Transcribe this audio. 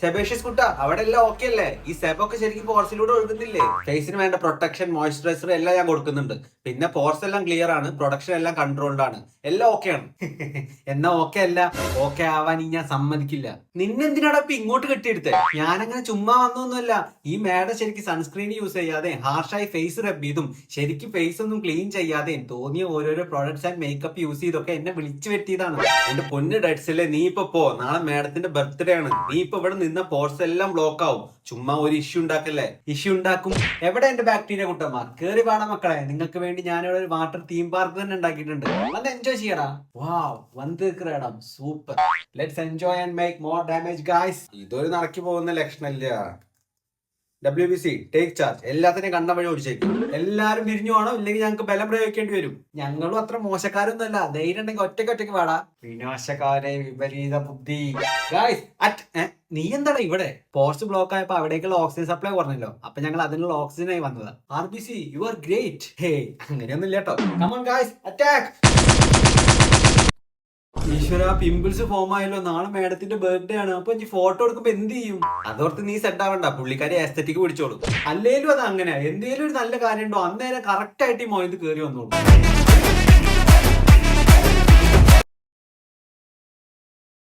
Sebaceous കുട്ട അവിടെ എല്ലാം ഓക്കെ അല്ലേ? ഈ സെബൊക്കെ ശരിക്കും പോർസിലൂടെ ഒഴുകുന്നില്ലേ? ഫേസിന് വേണ്ട പ്രൊട്ടക്ഷൻ മോയ്സ്ചറൈസർ എല്ലാം ഞാൻ കൊടുക്കുന്നുണ്ട്. പിന്നെ പോർസ് എല്ലാം ക്ലിയർ ആണ് പ്രൊഡക്ഷൻ എല്ലാം കൺട്രോൾഡ് ആണ്. എല്ലാം ഓക്കെ ആണ്. എന്നാ ഓക്കെ അല്ല? ഓക്കെ ആവാൻ ഇനി ഞാൻ സമ്മതിക്കില്ല. നിന്നെന്തിനാടാ ഇപ്പൊ ഇങ്ങോട്ട് കെട്ടിയെടുത്തേ? ഞാനങ്ങനെ ചുമ്മാ വന്നൊന്നുമല്ല. ഈ മേഡം ശരിക്കും സൺസ്ക്രീൻ യൂസ് ചെയ്യാതെ ഹാർഷായി ഫേസ് റബ് ചെയ്തും ശരിക്കും ഫേസ് ഒന്നും ക്ലീൻ ചെയ്യാതെ തോന്നിയ ഓരോരോ പ്രോഡക്ട്സ് ആൻഡ് മേക്കപ്പ് യൂസ് ചെയ്തൊക്കെ എന്നെ വിളിച്ചു പറ്റിയതാണ് എന്റെ പൊന്ന് ഡെഡ്സിലെ നീ ഇപ്പൊ പോ. നാളെ മേഡത്തിന്റെ ബർത്ത്ഡേ ആണ്. നീ ഇപ്പൊ ഇവിടെ നിന്ന പോർട്സ് എല്ലാം ബ്ലോക്ക് ആവും. ചുമ്മാ ഒരു ഇഷ്യൂ ഉണ്ടാക്കല്ലേ? ഇഷ്യൂ ഉണ്ടാക്കും. എവിടെ എന്റെ ബാക്ടീരിയ കുട്ടമ്മ? കേറി പാടാ മക്കളെ. നിങ്ങൾക്ക് വേണ്ടി ഞാനിവിടെ ഒരു വാട്ടർ തീം പാർക്ക് തന്നെ ഉണ്ടാക്കിയിട്ടുണ്ട്. വന്ന് എൻജോയ് ചെയ്യടാ. വാവ് വന്ന് കേടാം super let's enjoy and make more damage guys ഇതൊരു നടക്കി പോകുന്ന ലക്ഷണമില്ല W B C take charge എല്ലാത്തിനെയും കണ്ട വഴി ഓടിച്ചേക്കും. എല്ലാരും പിരിഞ്ഞു പോകണം ഇല്ലെങ്കിൽ ഞങ്ങൾക്ക് ബലം പ്രയോഗിക്കേണ്ടി വരും. ഞങ്ങളും അത്ര മോശക്കാരൊന്നുമല്ല. ധൈര്യം ഉണ്ടെങ്കിൽ ഒറ്റയ്ക്ക് ഒറ്റയ്ക്ക് പാടാ വിനാശകാരെ വിപരീത ബുദ്ധി. ഗായ്സ് അറ്റ് നീ എന്താണ് ഇവിടെ? പോസ്റ്റ് ബ്ലോക്ക് ആയപ്പോ അവിടേക്കുള്ള ഓക്സിജൻ സപ്ലൈ കുറഞ്ഞല്ലോ. അപ്പൊ ഞങ്ങൾ അതിനുള്ള ഓക്സിജനായി വന്നത്. R B C you are great hey അങ്ങനെയൊന്നും ഇല്ല അറ്റാക്ക് ഈശ്വര പിമ്പിൾസ് ഫോം ആയല്ലോ. നാളെ മേഡത്തിന്റെ ബർത്ത്ഡേ ആണ്. അപ്പൊ ഫോട്ടോ എടുക്കുമ്പോ എന്ത് ചെയ്യും? അതോർത്ത് നീ സെറ്റ് ആവണ്ട. പുള്ളിക്കാരി എസ്തറ്റിക് പിടിച്ചോളൂ. അല്ലേലും അത് അങ്ങനെ എന്തേലും ഒരു നല്ല കാര്യം ഉണ്ടോ അന്നേരം കറക്റ്റ് ആയിട്ട് ഈ മോയത് കയറി വന്നോളൂ.